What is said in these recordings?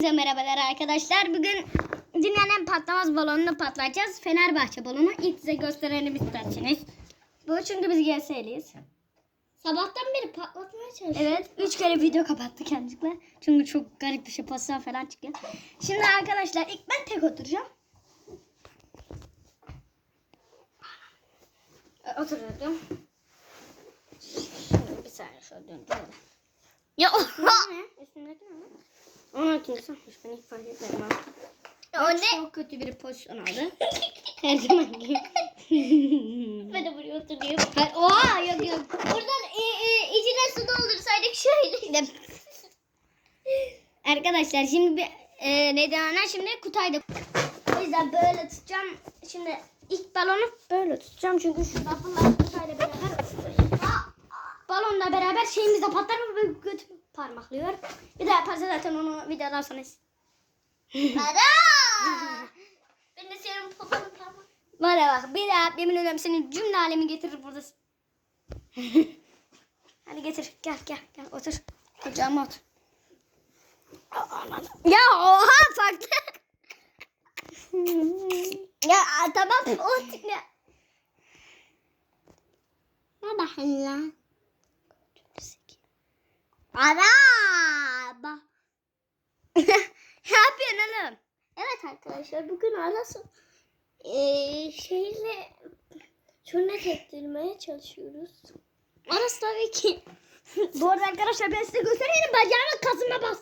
Herkese merhabalar arkadaşlar. Bugün dünyanın patlamaz balonunu patlatacağız. Fenerbahçe balonu. İlk size göstereni isterseniz. Bu çünkü biz GS'liyiz. Sabahtan beri patlatmaya çalışıyorum. Evet. Üç kere video kapattı kendisiyle. Çünkü çok garip bir şey pozisyon falan çıkıyor. Şimdi arkadaşlar ilk ben tek oturacağım. Oturdum. Şimdi bir saniye şöyle döndüm. Ya oha. Üstündeki ne? Onun ikincisi. Ben ilk fark etmedim. O ne? Çok kötü bir pozisyon aldı. Her zaman gibi. Ben de buraya oturuyorum. Hayır, Oha yok yok. Buradan e, e, içine su doldursaydık şöyle. Arkadaşlar şimdi bir e, neydi ana şimdi Kutay'da. O yüzden böyle tutacağım. Şimdi ilk balonu böyle tutacağım çünkü şu bunlar Kutay'la beraber balonla beraber şeyimiz de patlar mı böyle götüm parmaklıyor. Bir daha yaparsa zaten onu videodan sonra Para. ben de senin popanı parmak. Var ya bak bir daha yemin ediyorum senin cümle alemi getirir burada. Hadi getir gel gel gel otur. Kucağıma otur. Ya oha farklı. ya tamam otur ya. Ne bakın lan? Araba. ne yapıyorsun oğlum? Evet arkadaşlar bugün arası eee şeyle sünnet ettirmeye çalışıyoruz. Orası tabii ki. Bu arada arkadaşlar ben size göstereyim bacağımın kasıma bas.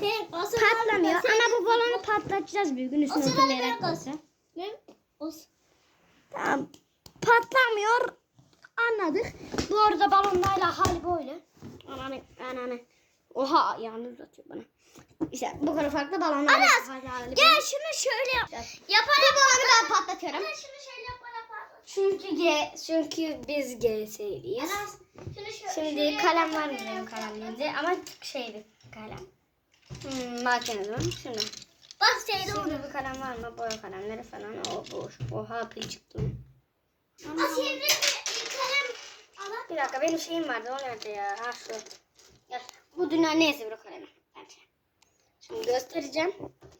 Sen Patlamıyor ama bu balonu patlatacağız bir gün üstüne olsa. Ne? O Tamam. Patlamıyor. Anladık. Bu arada balonlarla hal böyle. Ananı, ananı. Oha yalnız atıyor bana. İşte bu kadar farklı balonlar. Anas, Gel şunu şöyle yap. Yaparım. Bu balonu ben patlatıyorum. Şunu şöyle yapar yapar. Çünkü G, çünkü biz GS'liyiz. Anas, şunu şöyle. Şimdi kalem var mı benim kalemimde ama şey bir kalem. Hmm, makinede var. Şimdi. Bak şeyde. Şimdi bir kalem var mı? Boya kalemleri falan. O boş. Oha pil çıktı. Asiye bir bir kalem al. Bir dakika benim şeyim vardı. O nerede ya? Ha şu. Gel. Bu dünya neyse bir kalemi. Bence. Şimdi göstereceğim.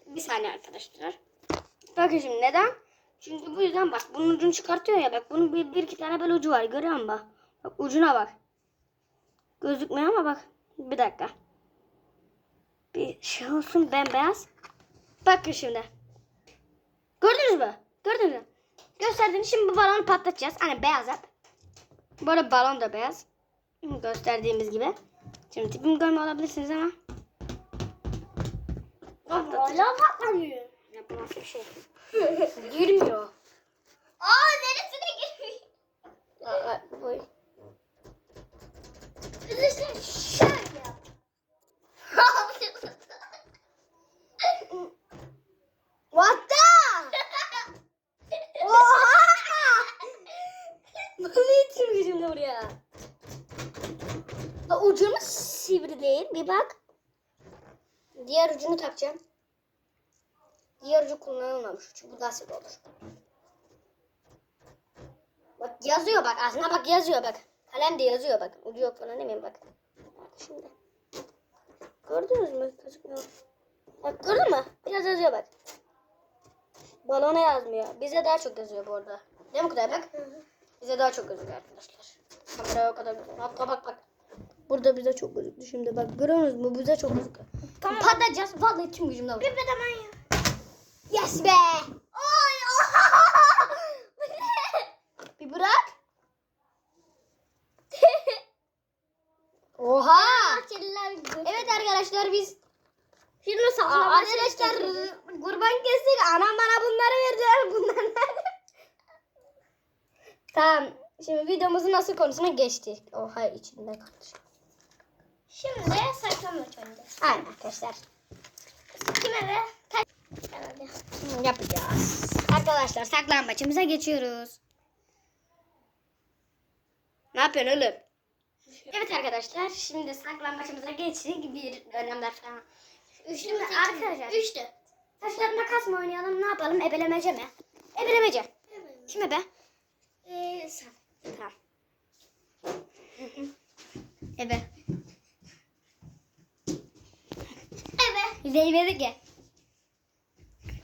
Bir saniye arkadaşlar. Bakın şimdi neden? Çünkü bu yüzden bak bunun ucunu çıkartıyor ya bak bunun bir, bir iki tane böyle ucu var görüyor musun bak. Bak ucuna bak. Gözükmüyor ama bak. Bir dakika. Bir şey olsun bembeyaz. Bakın şimdi. Gördünüz mü? Gördünüz mü? Gösterdim. Şimdi bu balonu patlatacağız. Hani beyaz yap. Bu arada balon da beyaz. Gösterdiğimiz gibi. Şimdi tipimi görme olabilirsiniz ama. Hala patlamıyor. Ya bu nasıl bir şey? Girmiyor. Aa neresine girmiş? Aa, bu- Üzülsün şöyle yap. What the? Oha! Bunu itirmiş şimdi buraya. Ha, ucu mu sivri değil? Bir bak. Diğer ucunu takacağım. Diğer ucu kullanılmamış. Çünkü daha sivri olur. Bak yazıyor bak. Aslında bak yazıyor bak. Kalem de yazıyor bak. Ucu yok falan demeyin bak. Bak şimdi. Gördünüz mü? Gözükmüyor. Bak gördün mü? Biraz yazıyor bak. Balona yazmıyor. Bize daha çok yazıyor bu arada. Değil mi Kutay bak? Bize daha çok gözüküyor arkadaşlar. Kameraya o kadar. Bak bak bak. Burada bize çok gözüktü şimdi bak. Görüyorsunuz mu? Bize çok gözüküyor. Tamam. Patlatacağız. Vallahi tüm gücümle vuracağım. Bir bedemen ya. Yes be! Ay Bir bırak. Oha! Evet arkadaşlar biz Şimdi saklambaç arkadaşlar kurban kestik. Anam bana bunları verdiler. Bunlar? Tamam. Şimdi videomuzun nasıl konusuna geçtik. Oha içinde kardeşim. Şimdi saklambaç oynayacağız. Aynen arkadaşlar. Kime ve kaç herhalde. Yapacağız. Arkadaşlar saklambaçımıza geçiyoruz. Ne yapıyorsun oğlum? Evet arkadaşlar şimdi saklambaçımıza geçtik. Bir dönemler falan. Üçlü mü? arkadaşlar. Üçlü. Taşlar makas mı oynayalım ne yapalım? Ebelemece mi? Ebelemece. Kime be? Ee, sen. Tamam. Ebe. Evet. Zeynep'e ki.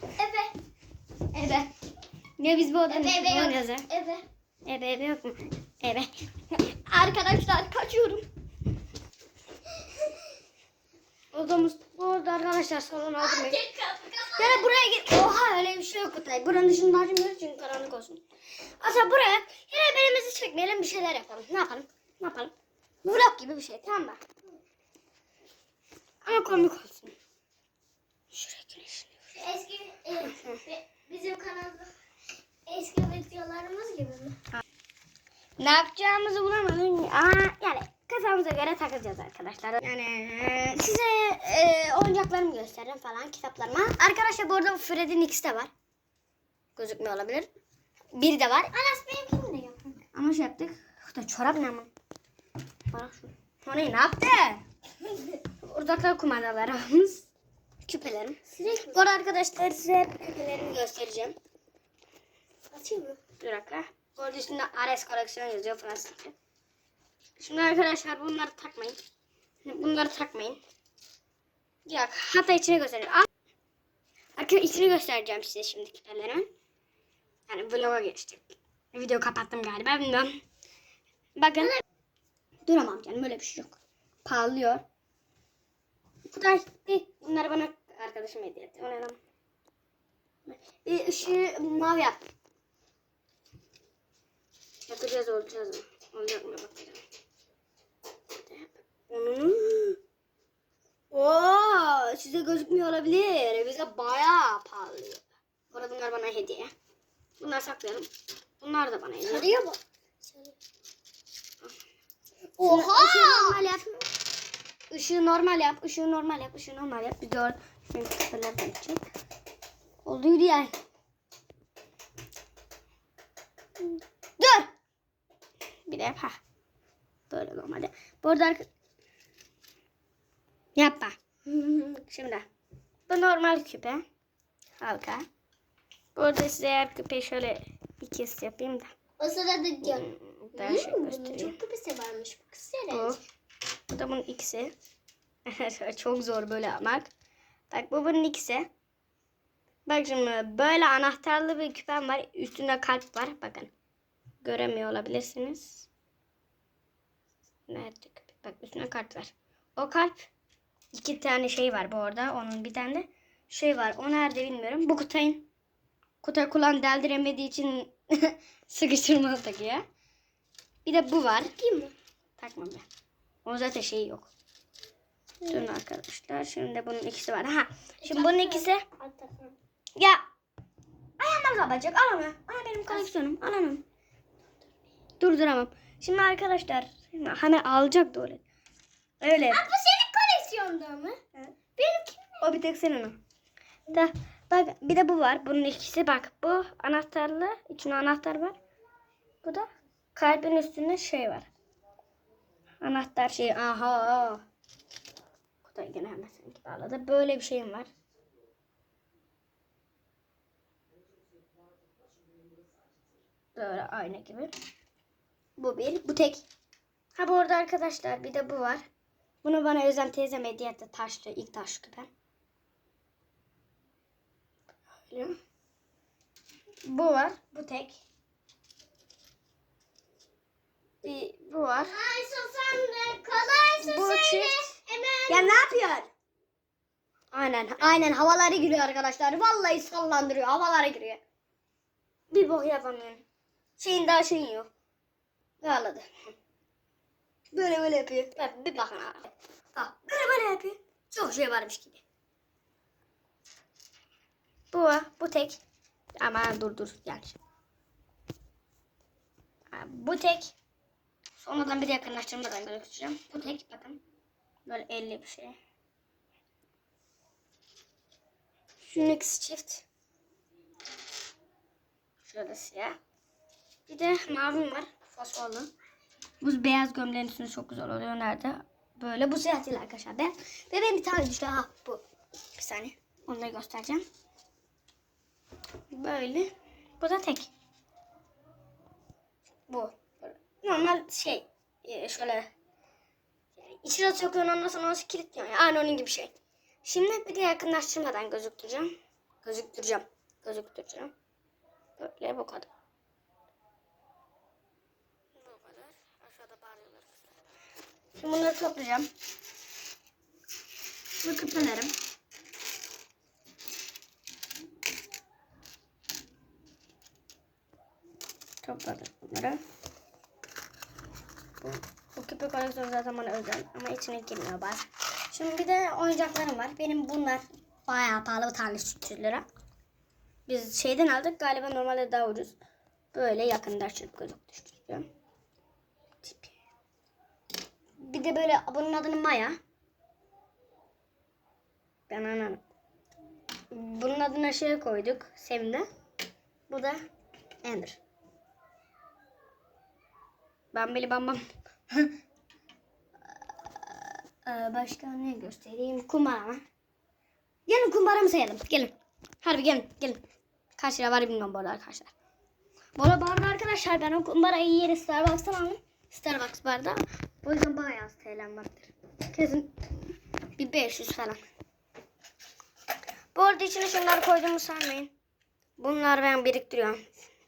Ebe. Ebe. Ya biz bu içinde ebe yok. oynuyoruz ha. Ebe. Ebe ebe yok mu? Ebe. Arkadaşlar kaçıyorum. Odamız bu arada arkadaşlar salon aldım. ben. Tek kapı kapat. Yani buraya git. Oha öyle bir şey yok Kutay. Buranın dışında açmıyoruz çünkü karanlık olsun. Aslında buraya yine belimizi çekmeyelim bir şeyler yapalım. Ne yapalım? Ne yapalım? Vlog gibi bir şey tamam mı? Ama komik olsun. Şuraya güneşini. Eski e, bi- bizim kanalda eski videolarımız gibi mi? Ne yapacağımızı bulamadım ama yani kafamıza göre takacağız arkadaşlar. Yani e, size e, oyuncaklarımı göstereceğim falan kitaplarıma. Arkadaşlar bu arada Freddy'nin ikisi de var. Gözükmüyor olabilir. Bir de var. Anas benimkini de yapın. Ama şey yaptık. Da çorap ne ama? Bak şu. Tony ne yaptı? Uzaklar kumandalarımız. Küpelerim. Sürekli Bu arada arkadaşlar size küpelerimi göstereceğim. atayım mı? Bir dakika. Bu arada üstünde Ares koleksiyon yazıyor Fransızca. Şimdi arkadaşlar bunları takmayın. Bunları takmayın. Yok hatta içine göstereyim. Arkadaşlar içini göstereceğim size şimdi küpelerimin. Vloga geçtik. Video kapattım galiba bilmiyorum. Bakın. Duramam canım öyle bir şey yok. Parlıyor. Kutay bir bunları bana arkadaşım hediye etti. O ne lan? Bir ışığı mavi yap. Yapacağız olacağız mı? Olacak mı bakacağım. Onun. Oo, size gözükmüyor olabilir. Bize bayağı pahalı. Bu arada bunlar bana hediye. Bunları saklayalım. Bunlar da bana hediye. Sarıyor mu? Oha! Işığı normal yap. Işığı normal yap. Işığı normal yap. Işığı normal yap. Bir gör. Şimdi küpelerden çek. Oldu yürü yani. Dur. Bir de. Ha. Böyle normalde. Bu arada arka... Yapma. Şimdi. Bu normal küpe. Halka. Bu arada size eğer küpeyi şöyle ikiz yapayım da. O sırada. Hmm, Daha şey Hmm, bunun göstereyim. çok küpesi varmış. Bu kız Bu. Bu da bunun ikisi. Çok zor böyle yapmak. Bak bu bunun ikisi. Bak şimdi böyle anahtarlı bir küpem var. Üstünde kalp var. Bakın. Göremiyor olabilirsiniz. Nerede küpe? Bak üstünde kalp var. O kalp iki tane şey var bu arada. Onun bir tane de şey var. O nerede bilmiyorum. Bu Kutay'ın. Kutay kulağını deldiremediği için sıkıştırmalı takıyor. Bir de bu var. Değil mi? Takma be. O zaten şey yok. Durun arkadaşlar. Şimdi bunun ikisi var. Ha. Şimdi bunun ikisi. Ya. Ayağımdan kapatacak. Alamam. Aa benim koleksiyonum. Alamam. Durduramam. Şimdi arkadaşlar. Şimdi hemen alacak doğru. Öyle. Bu senin koleksiyonda mı? Benimki O bir tek senin o. Da, bak bir de bu var. Bunun ikisi bak. Bu anahtarlı. İçinde anahtar var. Bu da kalbin üstünde şey var. Anahtar şey. Aha. Kutay gene hemen seninki bağladı. Böyle bir şeyim var. Böyle aynı gibi. Bu bir. Bu tek. Ha bu arada arkadaşlar bir de bu var. Bunu bana Özlem teyzem hediye etti. Taşlı. ilk taş küpem. Böyle. Bu var. Bu tek. Bir, bu var. Kolaysın Bu çift. Hemen. Ya ne yapıyor? Aynen. Aynen havaları giriyor arkadaşlar. Vallahi sallandırıyor. Havalara giriyor. Bir bok yapamıyorum. Şeyin daha şeyin yok. Ağladı. Böyle böyle yapıyor. Bak, bir bakın abi. Bak böyle böyle yapıyor. Çok şey varmış gibi. Bu var. Bu tek. Ama dur dur. Yanlış. Bu tek. Sonradan bir de yakınlaştırmadan göstereceğim. Bu tek bakın. Böyle 50 bir şey. Şunun çift. Şurada siyah. Bir de mavim var. Fosforlu. Bu beyaz gömleğin üstünde çok güzel oluyor. Nerede? Böyle. Bu siyah değil arkadaşlar. Ben, ve benim bir tane düştü. Ha bu. Bir saniye. Onları göstereceğim. Böyle. Bu da tek. Bu. Normal şey. e, Şöyle. İçine sokuyorsun ondan sonra onu kilitliyorsun. Yani aynı onun gibi şey. Şimdi bir de yakınlaştırmadan gözüktüreceğim. Gözüktüreceğim. Gözüktüreceğim. Böyle bu kadar. Bu kadar. Aşağıda bağırıyorlar kızlar. Şimdi bunları toplayacağım. Bu küpelerim. Topladık bunları. Bu, bu küpe koleksiyonu zaten bana özel ama içine girmiyor bazen. Şimdi bir de oyuncaklarım var. Benim bunlar bayağı pahalı bir tane 300 lira. Biz şeyden aldık galiba normalde daha ucuz. Böyle yakınlaştırıp gözüktürüyorum. Tipi. Bir de böyle bunun adını Maya. Ben anladım. Bunun adına şey koyduk. Sevimli. Bu da Ender. Bambili bam bam. Ee, Başka ne göstereyim? Kumbara? Gelin kumbaramı sayalım. Gelin. Harbi gelin. Gelin. Kaç lira var bilmiyorum bu arada arkadaşlar. Bu arada arkadaşlar ben o kumbarayı yeri Starbucks'tan aldım. Starbucks barda. O yüzden bayağı az TL'm vardır. Kesin bir 500 falan. Bu arada içine şunları koyduğumu sanmayın. Bunları ben biriktiriyorum.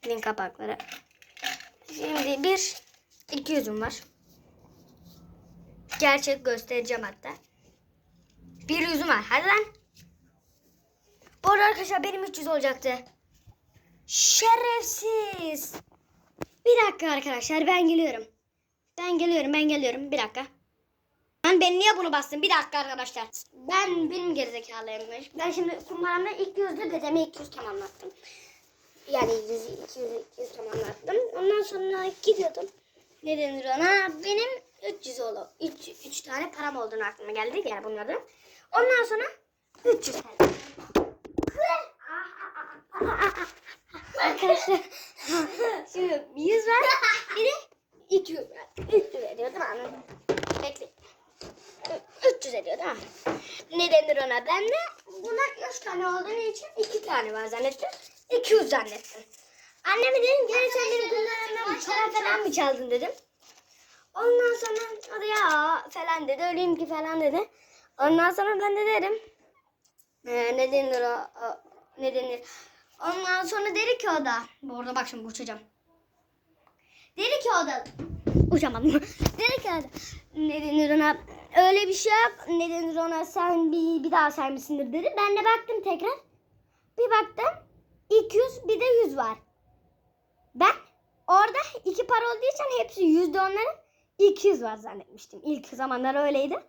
Link kapakları. Şimdi bir 200'üm var. Gerçek göstereceğim hatta. Bir yüzüm var. Hadi lan. Bu arada arkadaşlar benim 300 olacaktı. Şerefsiz. Bir dakika arkadaşlar ben geliyorum. Ben geliyorum ben geliyorum. Bir dakika. Ben, ben niye bunu bastım? Bir dakika arkadaşlar. Ben benim gerizekalıymış. Ben şimdi kumbaramda ilk yüzde dedeme 200 tamamlattım. Yani 100, 200, 200 tamamlattım. Ondan sonra gidiyordum. Ne denir ona? Benim 300 oldu. 3, 3 tane param olduğunu aklıma geldi. Yani bunların. Ondan sonra 300 tane. Arkadaşlar şimdi 100 var bir de 200 var. 300 ediyor değil mi? Bekle. 300 ediyor değil mi? Ne denir ona? Ben de buna 3 tane olduğu için 2 tane var zannettim. 200 zannettim. Anneme dedim gene sen benim kumlarımdan para falan mı çaldın dedim. Ondan sonra o da ya falan dedi. Öyleyim ki falan dedi. Ondan sonra ben de dedim. Ee, ne denir o, o- ne denir? Ondan sonra dedi ki o da. Bu arada bak şimdi uçacağım. Dedi ki o da. Uçamadım. dedi ki o da. Ne denir ona? Öyle bir şey yok. Ne denir ona? Sen bir, bir daha saymışsındır dedi. Ben de baktım tekrar. Bir baktım. 200 bir de 100 var. Ben orada iki para olduğu için hepsi yüzde onların 200 var zannetmiştim. İlk zamanlar öyleydi.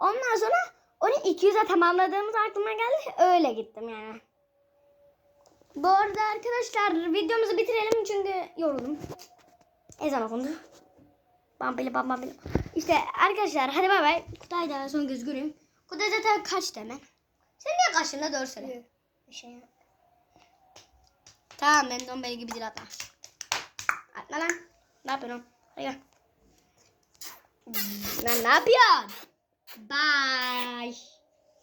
Ondan sonra onu 200'e tamamladığımız aklıma geldi. Öyle gittim yani. Bu arada arkadaşlar videomuzu bitirelim çünkü yoruldum. Ezan okundu. Bambili bam bambili. İşte arkadaşlar hadi bay bay. Kutay da son göz göreyim. Kutay zaten kaç hemen. Sen niye kaçtın da doğru söyle. Bir şey yok. Tamam ben dombeli gibi dil atma. Atma lan. Ne yapıyorsun? Hadi gel. Lan ne yapıyorsun? Bye.